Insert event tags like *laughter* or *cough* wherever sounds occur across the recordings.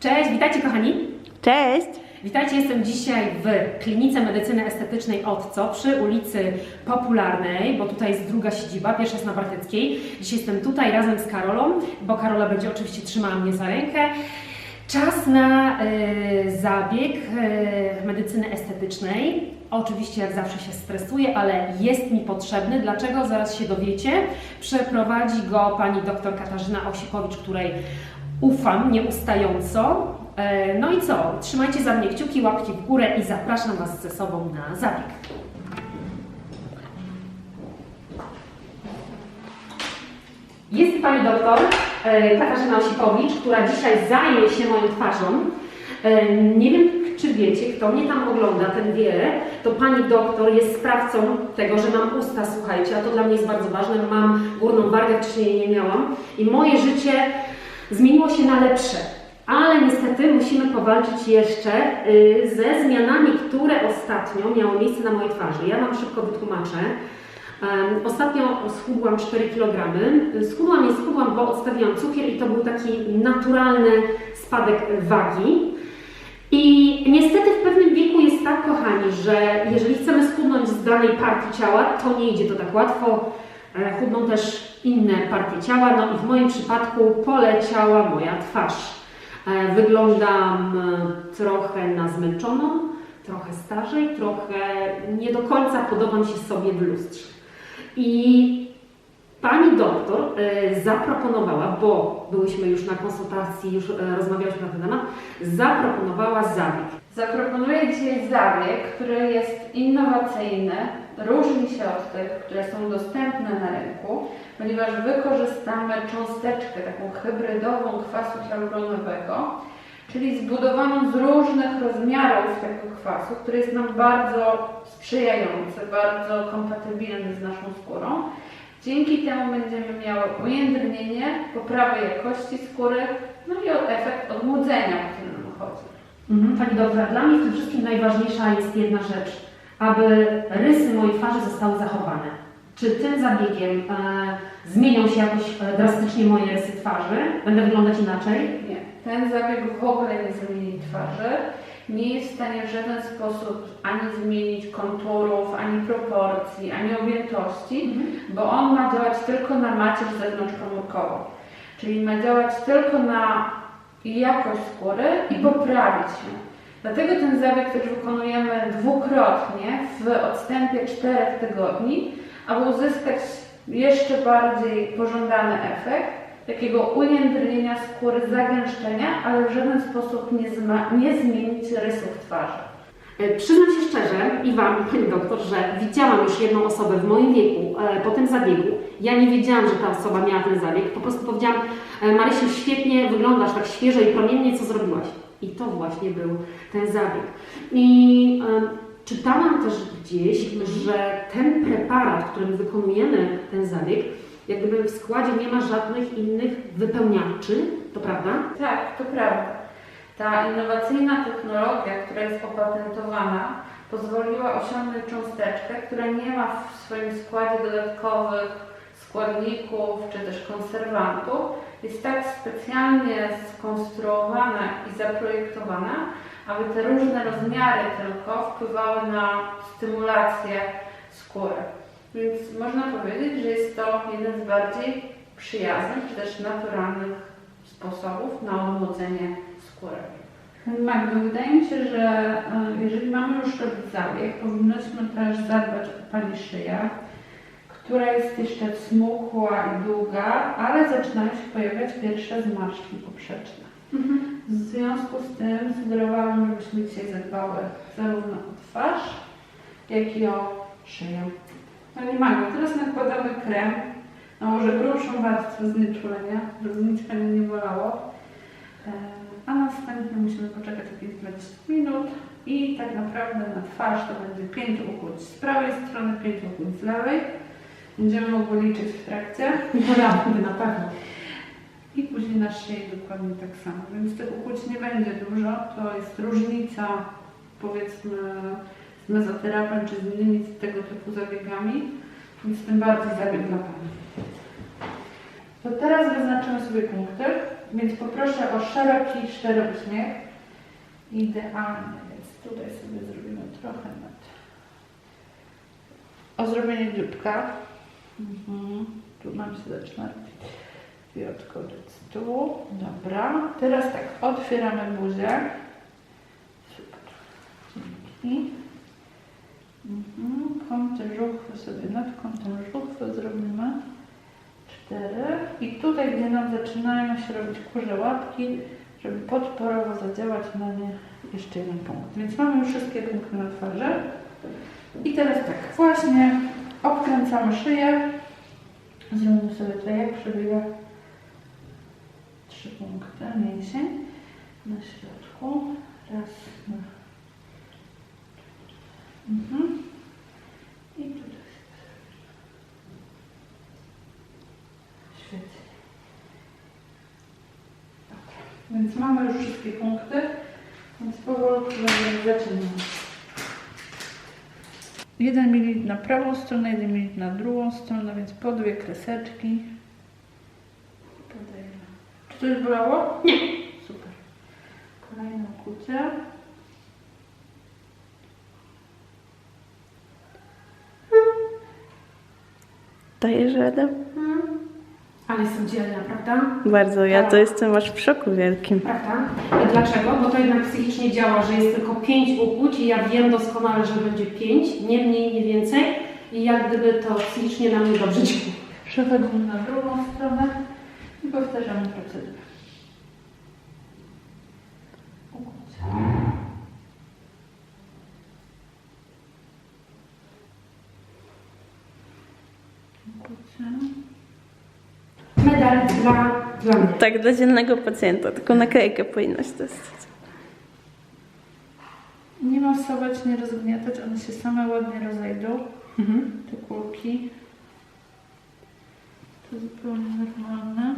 Cześć, witajcie kochani. Cześć! Witajcie, jestem dzisiaj w Klinice Medycyny Estetycznej ODCO przy ulicy Popularnej, bo tutaj jest druga siedziba, pierwsza jest na Bartyckiej. Dzisiaj jestem tutaj razem z Karolą, bo Karola będzie oczywiście trzymała mnie za rękę. Czas na e, zabieg e, medycyny estetycznej. Oczywiście jak zawsze się stresuję, ale jest mi potrzebny. Dlaczego? Zaraz się dowiecie. Przeprowadzi go pani dr Katarzyna Osipowicz, której ufam nieustająco. E, No i co? Trzymajcie za mnie kciuki, łapki w górę i zapraszam Was ze sobą na zabieg. Jest Pani doktor e, Katarzyna Osipowicz, która dzisiaj zajmie się moją twarzą. E, Nie wiem, czy wiecie, kto mnie tam ogląda, ten wie, to Pani doktor jest sprawcą tego, że mam usta, słuchajcie, a to dla mnie jest bardzo ważne. Mam górną wargę, wcześniej jej nie miałam i moje życie zmieniło się na lepsze. Ale niestety musimy powalczyć jeszcze y, ze zmianami, które ostatnio miały miejsce na mojej twarzy. Ja Wam szybko wytłumaczę. Ostatnio schudłam 4 kg. Schudłam nie schudłam, bo odstawiłam cukier i to był taki naturalny spadek wagi. I niestety w pewnym wieku jest tak, kochani, że jeżeli chcemy schudnąć z danej partii ciała, to nie idzie to tak łatwo. E, Chudną też inne partie ciała, no i w moim przypadku poleciała moja twarz. E, Wyglądam e, trochę na zmęczoną, trochę starzej, trochę nie do końca podobam się sobie w lustrze. I pani doktor e, zaproponowała, bo byłyśmy już na konsultacji, już rozmawialiśmy na ten temat, zaproponowała zabieg. Zaproponuję dzisiaj zabieg, który jest innowacyjny, różni się od tych, które są dostępne na rynku, ponieważ wykorzystamy cząsteczkę taką hybrydową kwasu hialuronowego, czyli zbudowaną z różnych rozmiarów tego kwasu, który jest nam bardzo sprzyjający, bardzo kompatybilny z naszą skórą. Dzięki temu będziemy miały ujędrnienie, poprawę jakości skóry, no i efekt odmłodzenia, o który nam chodzi. Mhm. Pani doktor, dla mnie w tym wszystkim najważniejsza jest jedna rzecz, aby rysy mojej twarzy zostały zachowane. Czy tym zabiegiem e, zmienią się jakoś e, drastycznie moje rysy twarzy? Będę wyglądać inaczej? Nie, ten zabieg w ogóle nie zmieni twarzy. Nie jest w stanie w żaden sposób ani zmienić konturów, ani proporcji, ani objętości, bo on ma działać tylko na macierz zewnątrzkomórkową. Czyli ma działać tylko na jakość skóry i poprawić się. Dlatego ten zabieg też wykonujemy dwukrotnie w odstępie 4 tygodni, aby uzyskać jeszcze bardziej pożądany efekt takiego ujędrnienia skóry, zagęszczenia, ale w żaden sposób nie, zma- nie zmienić rysów twarzy. E, Przyznam się szczerze i Wam, Pani doktor, że widziałam już jedną osobę w moim wieku e, po tym zabiegu. Ja nie wiedziałam, że ta osoba miała ten zabieg. Po prostu powiedziałam, e, Marysiu, świetnie wyglądasz, tak świeżo i promiennie, co zrobiłaś? I to właśnie był ten zabieg. I czytałam też gdzieś, że ten preparat, którym wykonujemy ten zabieg, jak gdyby w składzie nie ma żadnych innych wypełniaczy, to prawda? Tak, to prawda. Ta innowacyjna technologia, która jest opatentowana, pozwoliła osiągnąć cząsteczkę, która nie ma w swoim składzie dodatkowych składników czy też konserwantów. Jest tak specjalnie skonstruowana i zaprojektowana, aby te różne rozmiary tylko wpływały na stymulację skóry. Więc można powiedzieć, że jest to jeden z bardziej przyjaznych czy też naturalnych sposobów na odmłodzenie skóry. Magdo, wydaje mi się, że e, jeżeli mamy już robić zabieg, powinnośmy też zadbać o Pani szyję, która jest jeszcze smukła i długa, ale zaczynają się pojawiać pierwsze zmarszczki poprzeczne. W związku z tym sugerowałam, żebyśmy dzisiaj zadbały zarówno o twarz, jak i o szyję. Pani Magdo, teraz nakładamy krem na może grubszą warstwę znieczulenia, żeby nic Pani nie bolało. E, A następnie musimy poczekać jakieś 20 minut i tak naprawdę na twarz to będzie 5 ukłuć z prawej strony, 5 ukłuć z lewej. Będziemy mogły liczyć w trakcie. *laughs* Poradny na pewno. I później na szyi dokładnie tak samo. Więc tych ukłuć nie będzie dużo. To jest różnica powiedzmy z mezoterapią czy z innymi tego typu zabiegami. Więc tym bardziej zabieg dla Pani. To teraz wyznaczymy sobie punkty Więc poproszę o szeroki, szczery uśmiech. Idealnie, więc tutaj sobie zrobimy trochę nad. O zrobienie dzióbka. Mhm. Tu nam się zaczyna wyodkodzić tu. Dobra. Teraz tak, otwieramy buzię. Super. Dzięki. Mhm. Kąty żuchwy sobie nad kątem żuchwy zrobimy. Cztery. I tutaj, gdzie nam zaczynają się robić kurze łapki, żeby podporowo zadziałać na nie jeszcze jeden punkt. Więc mamy już wszystkie punkty na twarzy. I teraz tak, właśnie obkręcamy szyję. Zrobimy sobie tutaj jak przebiega trzy punkty mięsień na środku. Raz, dwa. Mhm. I tutaj. Świetnie. Dobra. Więc mamy już wszystkie punkty, więc powolutku zaczynać. 1 ml na prawą stronę, 1 ml na drugą stronę, więc po dwie kreseczki. Podajemy. Czy to już bolało? Nie. Super. Kolejne kucie. Dajesz radę? Ale jestem dzielna, prawda? Bardzo, ja Tak. to jestem aż w szoku wielkim. Prawda? Dlaczego? Bo to jednak psychicznie działa, że jest tylko pięć ukłuć i ja wiem doskonale, że będzie pięć, nie mniej, nie więcej. I jak gdyby to psychicznie na mnie dobrze działa. Przechodzimy na drugą stronę i powtarzamy procedurę. Ukłucie. Ukłucie. Dla, dla mnie. Tak, dla dziennego pacjenta, tylko naklejkę powinnaś dostać. Nie masować, nie rozgniatać, one się same ładnie rozejdą. Mhm. Te kulki. To zupełnie normalne.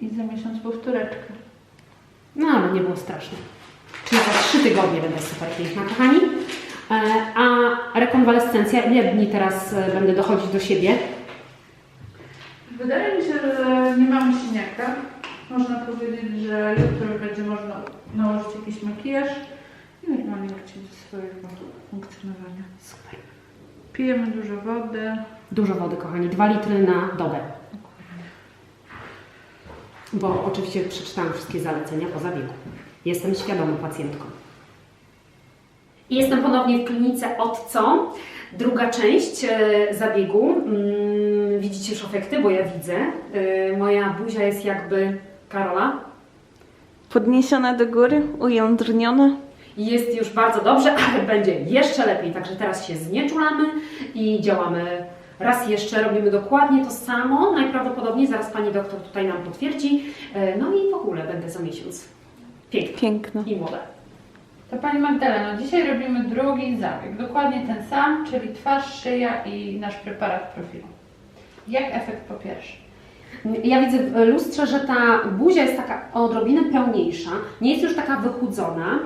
I za miesiąc powtóreczkę. No ale nie było straszne. Czyli za trzy tygodnie będę super piękna, kochani. E, A rekonwalescencja, ile dni teraz e, będę dochodzić do siebie? Wydaje mi się, że nie mamy siniaka. Można powiedzieć, że jutro będzie można nałożyć jakiś makijaż i normalnie wrócić do swojego funkcjonowania. Super. Pijemy dużo wody. Dużo wody, kochani, 2 litry na dobę. Bo oczywiście przeczytałam wszystkie zalecenia po zabiegu. Jestem świadomą pacjentką. Jestem ponownie w klinice od co? Druga część e, zabiegu. Mm, widzicie już efekty, bo ja widzę. E, moja buzia jest jakby Karola. Podniesiona do góry, ujędrniona. Jest już bardzo dobrze, ale będzie jeszcze lepiej. Także teraz się znieczulamy i działamy raz jeszcze. Robimy dokładnie to samo. Najprawdopodobniej zaraz pani doktor tutaj nam potwierdzi. E, No i w ogóle będę za miesiąc. Piękna Piękna. i młoda. To Pani Magdaleno, dzisiaj robimy drugi zabieg. Dokładnie ten sam, czyli twarz, szyja i nasz preparat profilu. Jak efekt po pierwsze? Ja widzę w lustrze, że ta buzia jest taka odrobinę pełniejsza, nie jest już taka wychudzona.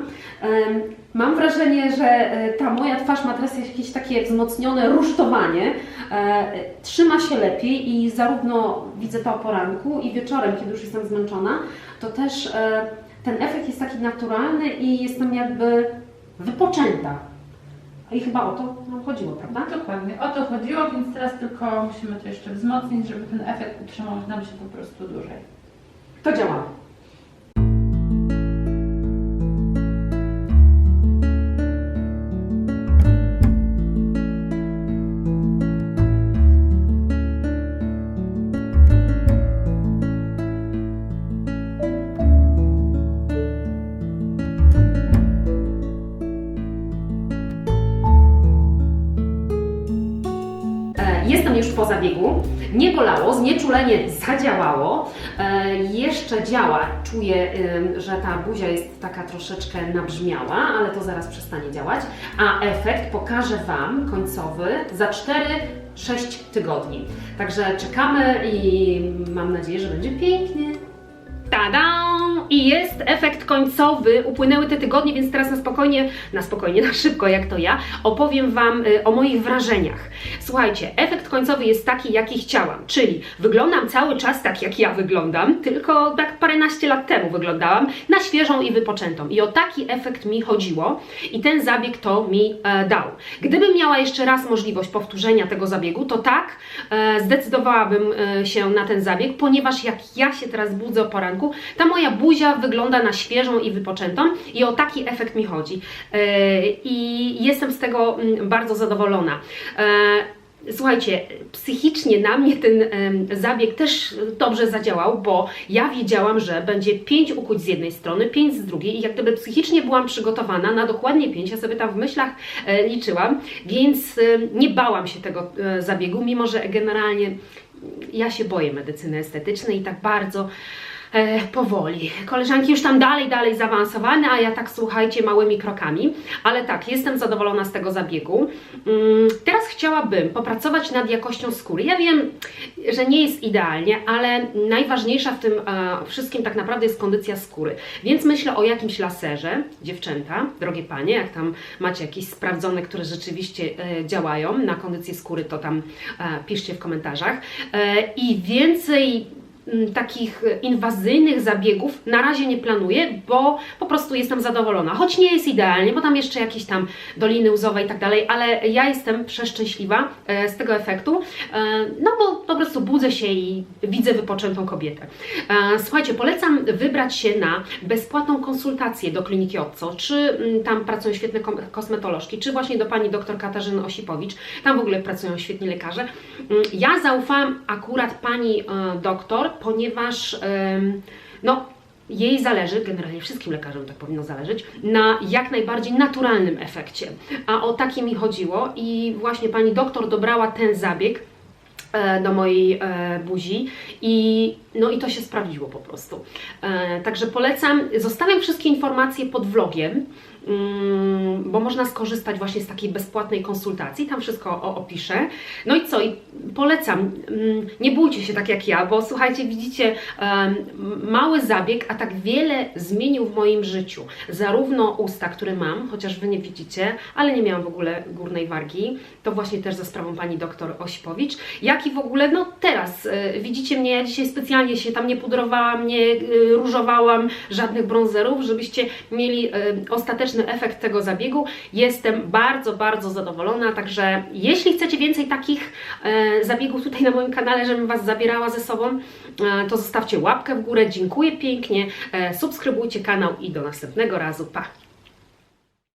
Mam wrażenie, że e, ta moja twarz ma teraz jakieś takie wzmocnione rusztowanie. E, Trzyma się lepiej i zarówno widzę to o poranku i wieczorem, kiedy już jestem zmęczona, to też e, ten efekt jest taki naturalny i jestem jakby wypoczęta. I chyba o to nam chodziło, prawda? Dokładnie, o to chodziło, więc teraz tylko musimy to jeszcze wzmocnić, żeby ten efekt utrzymał nam się po prostu dłużej. To działa. Nie bolało, znieczulenie zadziałało. E, Jeszcze działa. Czuję, że ta buzia jest taka troszeczkę nabrzmiała, ale to zaraz przestanie działać. A efekt pokażę Wam końcowy za 4-6 tygodni. Także czekamy i mam nadzieję, że będzie pięknie. Tada! I jest efekt końcowy. Upłynęły te tygodnie, więc teraz na spokojnie, na spokojnie, *laughs* na szybko, jak to ja, opowiem Wam y, o moich wrażeniach. Słuchajcie, efekt końcowy jest taki, jaki chciałam, czyli wyglądam cały czas tak, jak ja wyglądam, tylko tak paręnaście lat temu wyglądałam, na świeżą i wypoczętą. I o taki efekt mi chodziło i ten zabieg to mi e, dał. Gdybym miała jeszcze raz możliwość powtórzenia tego zabiegu, to tak, e, zdecydowałabym e, się na ten zabieg, ponieważ jak ja się teraz budzę o poranku, ta moja buzia wygląda na świeżą i wypoczętą i o taki efekt mi chodzi. E, I jestem z tego mm, bardzo zadowolona. E, Słuchajcie, psychicznie na mnie ten zabieg też dobrze zadziałał, bo ja wiedziałam, że będzie pięć ukuć z jednej strony, pięć z drugiej i jak gdyby psychicznie byłam przygotowana na dokładnie pięć, ja sobie tam w myślach e, liczyłam, więc nie bałam się tego zabiegu, mimo że generalnie ja się boję medycyny estetycznej i tak bardzo e, powoli. Koleżanki już tam dalej, dalej zaawansowane, a ja tak słuchajcie małymi krokami, ale tak, jestem zadowolona z tego zabiegu. Mm, teraz chciałabym popracować nad jakością skóry. Ja wiem, że nie jest idealnie, ale najważniejsza w tym e, wszystkim tak naprawdę jest kondycja skóry. Więc myślę o jakimś laserze, dziewczęta, drogie panie, jak tam macie jakieś sprawdzone, które rzeczywiście e, działają na kondycję skóry, to tam e, piszcie w komentarzach. E, I więcej takich inwazyjnych zabiegów na razie nie planuję, bo po prostu jestem zadowolona. Choć nie jest idealnie, bo tam jeszcze jakieś tam doliny łzowe i tak dalej, ale ja jestem przeszczęśliwa e, z tego efektu, e, no bo po prostu budzę się i widzę wypoczętą kobietę. E, Słuchajcie, polecam wybrać się na bezpłatną konsultację do kliniki Otco, czy mm, tam pracują świetne kosmetolożki, czy właśnie do pani dr Katarzyny Osipowicz, tam w ogóle pracują świetni lekarze. Mm, Ja zaufałam akurat pani doktor, ponieważ no, jej zależy, generalnie wszystkim lekarzom tak powinno zależeć, na jak najbardziej naturalnym efekcie. A o takie mi chodziło i właśnie pani doktor dobrała ten zabieg e, do mojej e, buzi i no i to się sprawdziło po prostu. E, także polecam, zostawiam wszystkie informacje pod vlogiem, bo można skorzystać właśnie z takiej bezpłatnej konsultacji, tam wszystko opiszę. No i co, i polecam, mm, nie bójcie się tak jak ja, bo słuchajcie, widzicie, mały zabieg, a tak wiele zmienił w moim życiu. Zarówno usta, które mam, chociaż Wy nie widzicie, ale nie miałam w ogóle górnej wargi, to właśnie też za sprawą pani doktor Osipowicz, jak i w ogóle, no teraz, e, widzicie mnie, ja dzisiaj specjalnie się tam nie pudrowałam, nie e, różowałam, żadnych bronzerów, żebyście mieli e, ostateczny efekt tego zabiegu. Jestem bardzo, bardzo zadowolona, także jeśli chcecie więcej takich e, zabiegów tutaj na moim kanale, żebym Was zabierała ze sobą, e, to zostawcie łapkę w górę, dziękuję pięknie, e, subskrybujcie kanał i do następnego razu, pa!